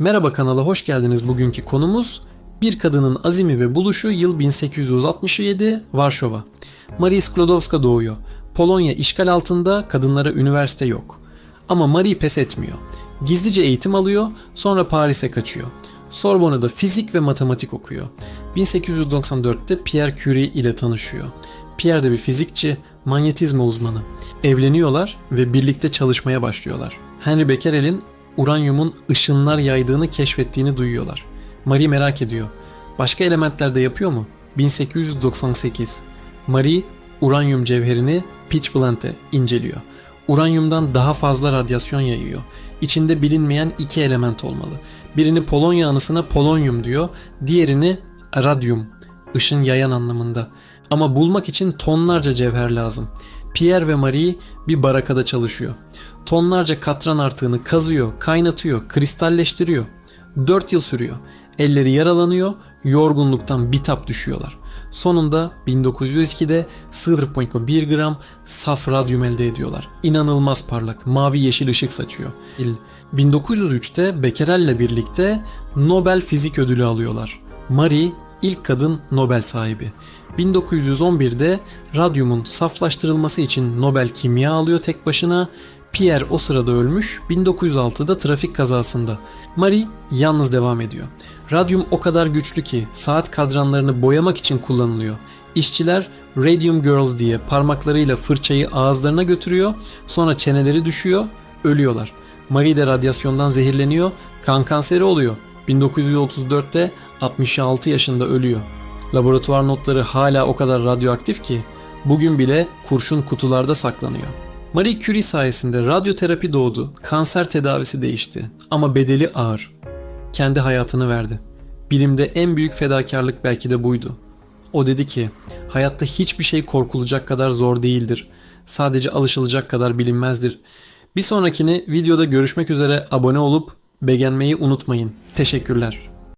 Merhaba kanala hoş geldiniz. Bugünkü konumuz bir kadının azimi ve buluşu yıl 1867 Varşova. Marie Sklodowska doğuyor. Polonya işgal altında kadınlara üniversite yok. Ama Marie pes etmiyor. Gizlice eğitim alıyor, sonra Paris'e kaçıyor. Sorbonne'da fizik ve matematik okuyor. 1894'te Pierre Curie ile tanışıyor. Pierre de bir fizikçi, manyetizma uzmanı. Evleniyorlar ve birlikte çalışmaya başlıyorlar. Henry Becquerel'in uranyumun ışınlar yaydığını keşfettiğini duyuyorlar. Marie merak ediyor. Başka elementler de yapıyor mu? 1898. Marie uranyum cevherini pitchblende inceliyor. Uranyumdan daha fazla radyasyon yayıyor. İçinde bilinmeyen iki element olmalı. Birini Polonya anısına polonyum diyor, diğerini radyum, ışın yayan anlamında. Ama bulmak için tonlarca cevher lazım. Pierre ve Marie bir barakada çalışıyor. Tonlarca katran artığını kazıyor, kaynatıyor, kristalleştiriyor. 4 yıl sürüyor. Elleri yaralanıyor, yorgunluktan bitap düşüyorlar. Sonunda 1902'de 0.1 gram saf radyum elde ediyorlar. İnanılmaz parlak, mavi yeşil ışık saçıyor. 1903'te Becquerel'le birlikte Nobel Fizik Ödülü alıyorlar. Marie ilk kadın Nobel sahibi. 1911'de radyumun saflaştırılması için Nobel Kimya alıyor tek başına. Pierre o sırada ölmüş, 1906'da trafik kazasında. Marie yalnız devam ediyor. Radyum o kadar güçlü ki saat kadranlarını boyamak için kullanılıyor. İşçiler Radium Girls diye parmaklarıyla fırçayı ağızlarına götürüyor, sonra çeneleri düşüyor, ölüyorlar. Marie de radyasyondan zehirleniyor, kan kanseri oluyor. 1934'te 66 yaşında ölüyor. Laboratuvar notları hala o kadar radyoaktif ki bugün bile kurşun kutularda saklanıyor. Marie Curie sayesinde radyoterapi doğdu, kanser tedavisi değişti ama bedeli ağır. Kendi hayatını verdi. Bilimde en büyük fedakarlık belki de buydu. O dedi ki, hayatta hiçbir şey korkulacak kadar zor değildir. Sadece alışılacak kadar bilinmezdir. Bir sonrakini videoda görüşmek üzere abone olup beğenmeyi unutmayın. Teşekkürler.